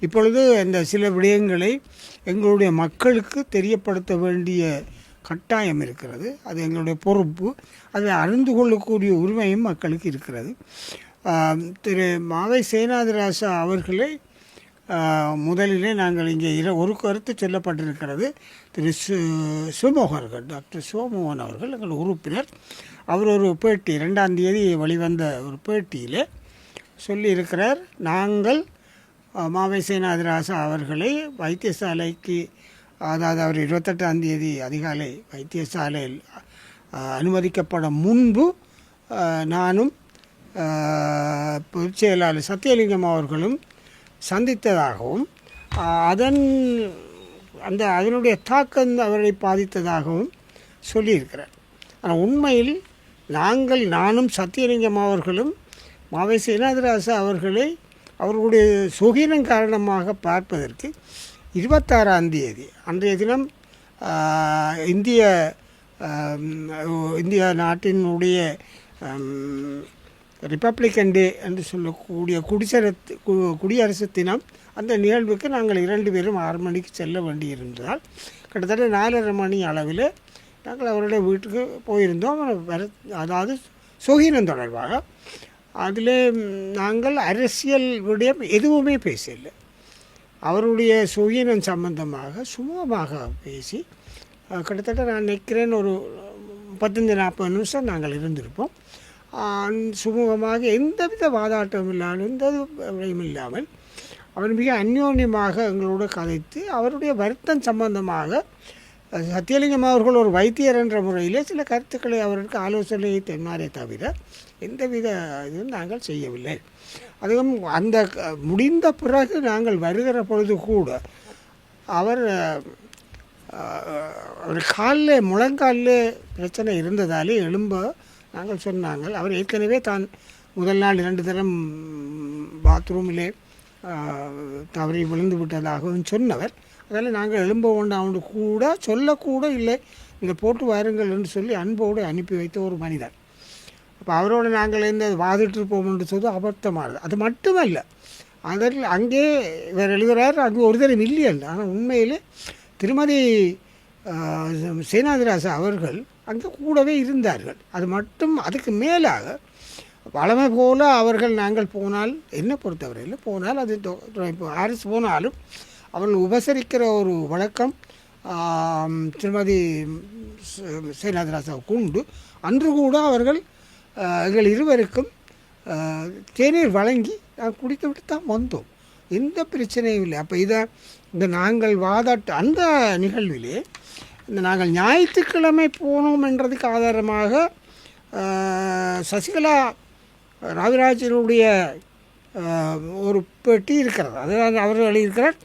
இப்பொழுது இந்த சில விடயங்களை எங்களுடைய மக்களுக்கு தெரியப்படுத்த வேண்டிய கட்டாயம் இருக்கிறது. அது எங்களுடைய பொறுப்பு. அதை அறிந்து கொள்ளக்கூடிய உரிமையும் மக்களுக்கு இருக்கிறது. திரு மாவை சேனாதிராசா அவர்களை முதலிலே நாங்கள் இங்கே இர ஒரு கருத்து சொல்லப்பட்டிருக்கிறது. திரு சு சுமோகர்கள் டாக்டர் சிவமோகன் அவர்கள் எங்கள் உறுப்பினர். அவர் ஒரு பேட்டி ரெண்டாம் தேதி வெளிவந்த ஒரு பேட்டியில் சொல்லியிருக்கிறார். நாங்கள் மாவேசேனாதிராசா அவர்களை வைத்தியசாலைக்கு அதாவது அவர் இருபத்தெட்டாம் தேதி அதிகாலை வைத்தியசாலையில் அனுமதிக்கப்பட முன்பு நானும் பொதுச்செயலாளர் பொதுச் செயலாளர் சத்தியலிங்கம் அவர்களும் சந்தித்ததாகவும் அதன் அந்த அதனுடைய தாக்கம் அவரை பாதித்ததாகவும் சொல்லியிருக்கிறார். ஆனால் உண்மையில் நாங்கள் நானும் சத்தியலிங்கம் அவர்களும் மாவை சேனாதிராசா அவர்களை அவர்களுடைய சுகீனம் காரணமாக பார்ப்பதற்கு இருபத்தாறாம் தேதி அன்றைய தினம் இந்திய இந்திய நாட்டினுடைய ரிப்பப்ளிக்கன் டே என்று சொல்லக்கூடிய குடிசரத்து கு- குடியரசு தினம் அந்த நிகழ்வுக்கு நாங்கள் இரண்டு பேரும் ஆறு மணிக்கு செல்ல வேண்டியிருந்தால் கிட்டத்தட்ட நாலரை மணி அளவில் நாங்கள் அவருடைய வீட்டுக்கு போயிருந்தோம். வர அதாவது சுகீனம் தொடர்பாக அதில் நாங்கள் அரசியல் விடயம் எதுவுமே பேசலை அவருடைய சுயினம் சம்பந்தமாக சுமூகமாக பேசி கிட்டத்தட்ட நான் நிற்கிறேன் ஒரு பத்தஞ்சு நாற்பது நிமிஷம் நாங்கள் இருந்திருப்போம். சுமூகமாக எந்தவித வாதாட்டமும் இல்லாமல் எந்த விடயம் இல்லாமல் அவர் மிக அந்யோன்யமாக எங்களோடு கதைத்து அவருடைய வருத்தம் சம்பந்தமாக சத்தியலிங்கம் அவர்கள் ஒரு வைத்தியர் என்ற முறையிலே சில கருத்துக்களை அவருக்கு ஆலோசனை தென்னாரே தவிர எந்தவித இதுவும் நாங்கள் செய்யவில்லை. அதுவும் அந்த முடிந்த பிறகு நாங்கள் வருகிற பொழுது கூட அவர் ஒரு அவர் காலில் முழங்காலில் பிரச்சனை இருந்ததாலே எழும்ப நாங்கள் சொன்னாங்கள். அவர் ஏற்கனவே தான் முதல் நாள் இரண்டு தரம் பாத்ரூமிலே தவறி விழுந்து விட்டதாகவும் சொன்னவர். அதனால் நாங்கள் எழும்ப வேண்டாம்னு கூட சொல்லக்கூட இல்லை. இதை போட்டு வாருங்கள் என்று சொல்லி அன்போடு அனுப்பி வைத்த ஒரு மனிதர். அப்போ அவரோடு நாங்கள் இந்த வாதிட்டுருப்போம் என்று சொல்லி அபத்தமானது. அது மட்டுமல்ல அதில் அங்கே இவர் எழுதுகிறார் அங்கே ஒரு தரம் இல்லையல்ல ஆனால் உண்மையில் திருமதி சேனாதிராசா அவர்கள் அங்கே கூடவே இருந்தார்கள். அது மட்டும் அதுக்கு மேலாக வளமை போல அவர்கள் நாங்கள் போனால் என்ன பொறுத்தவரையில் போனால் அது இப்போ ஹாரிஸ் போனாலும் அவர்கள் உபசரிக்கிற ஒரு வழக்கம் திருமதி சே- சேனாதிராசாவுக்கு உண்டு. அன்று கூட அவர்கள் எங்கள் இருவருக்கும் தேநீர் வழங்கி நாங்கள் குடித்து விட்டு தான் வந்தோம். எந்த பிரச்சனையும் இல்லை. அப்போ இதை இந்த நாங்கள் வாதாட்ட அந்த நிகழ்விலே இந்த நாங்கள் ஞாயிற்றுக்கிழமை போனோம் என்றதுக்கு ஆதாரமாக சசிகலா நாகராஜனுடைய ஒரு பெட்டி இருக்கிறது. அதாவது அவர் எழுதியிருக்கிறார்.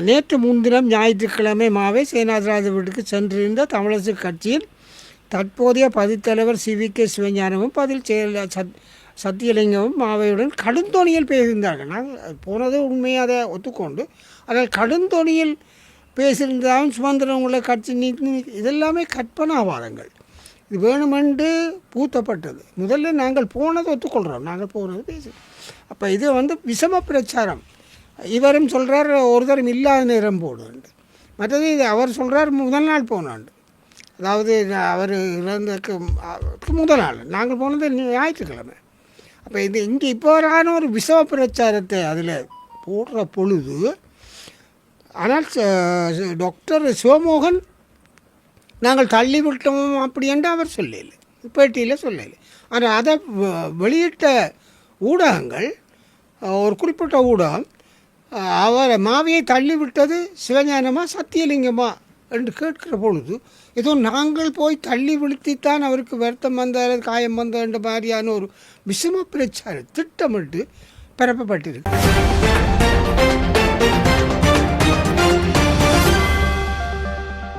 நேற்று முன்தினம் ஞாயிற்றுக்கிழமை மாவை சேனாதிராஜ வீட்டுக்கு சென்றிருந்த தமிழரசு கட்சியின் தற்போதைய பதித்தலைவர் சி. வி. கே. சிவஞானமும் பதில் செயல் சத் சத்தியலிங்கமும் மாவையுடன் கடுந்தோணியில் பேசியிருந்தார்கள். நாங்கள் போனது உண்மையை அதை ஒத்துக்கொண்டு அதில் கடுந்தோணியில் பேசியிருந்தாலும் சுமந்திரம் உள்ள கட்சி நீ இதெல்லாமே கற்பனாவாதங்கள். இது வேணுமென்று பூத்தப்பட்டது. முதல்ல நாங்கள் போனதை ஒத்துக்கொள்கிறோம் நாங்கள் போனது பேசு அப்போ இது வந்து விஷம பிரச்சாரம். இவரும் சொல்கிறார் ஒரு இல்லாத நேரம் போடுண்டு மற்றது இது அவர் சொல்கிறார் முதல் நாள் போனாண்டு அதாவது அவர் இறந்ததுக்கு முதல் நாள். நாங்கள் போனது ஞாயிற்றுக்கிழமை. அப்போ இது இங்கே இப்போ வரான ஒரு விஷம பிரச்சாரத்தை அதில் போடுற பொழுது ஆனால் டாக்டர் சிவமோகன் நாங்கள் தள்ளி விட்டோம் அப்படி என்று அவர் சொல்லலை. பேட்டியில் சொல்லலை. ஆனால் அதை வெளியிட்ட ஊடகங்கள் ஒரு குறிப்பிட்ட ஊடகம் அவரை அவர் மாவியை தள்ளிவிட்டது சிவஞானமா சத்தியலிங்கமா என்று கேட்கிற பொழுது ஏதோ நாங்கள் போய் தள்ளி விழுத்தித்தான் அவருக்கு வருத்தம் வந்தார் காயம் வந்த மாதிரியான ஒரு விஷம பிரச்சாரம் திட்டமிட்டு பரப்பப்பட்டிருக்கு.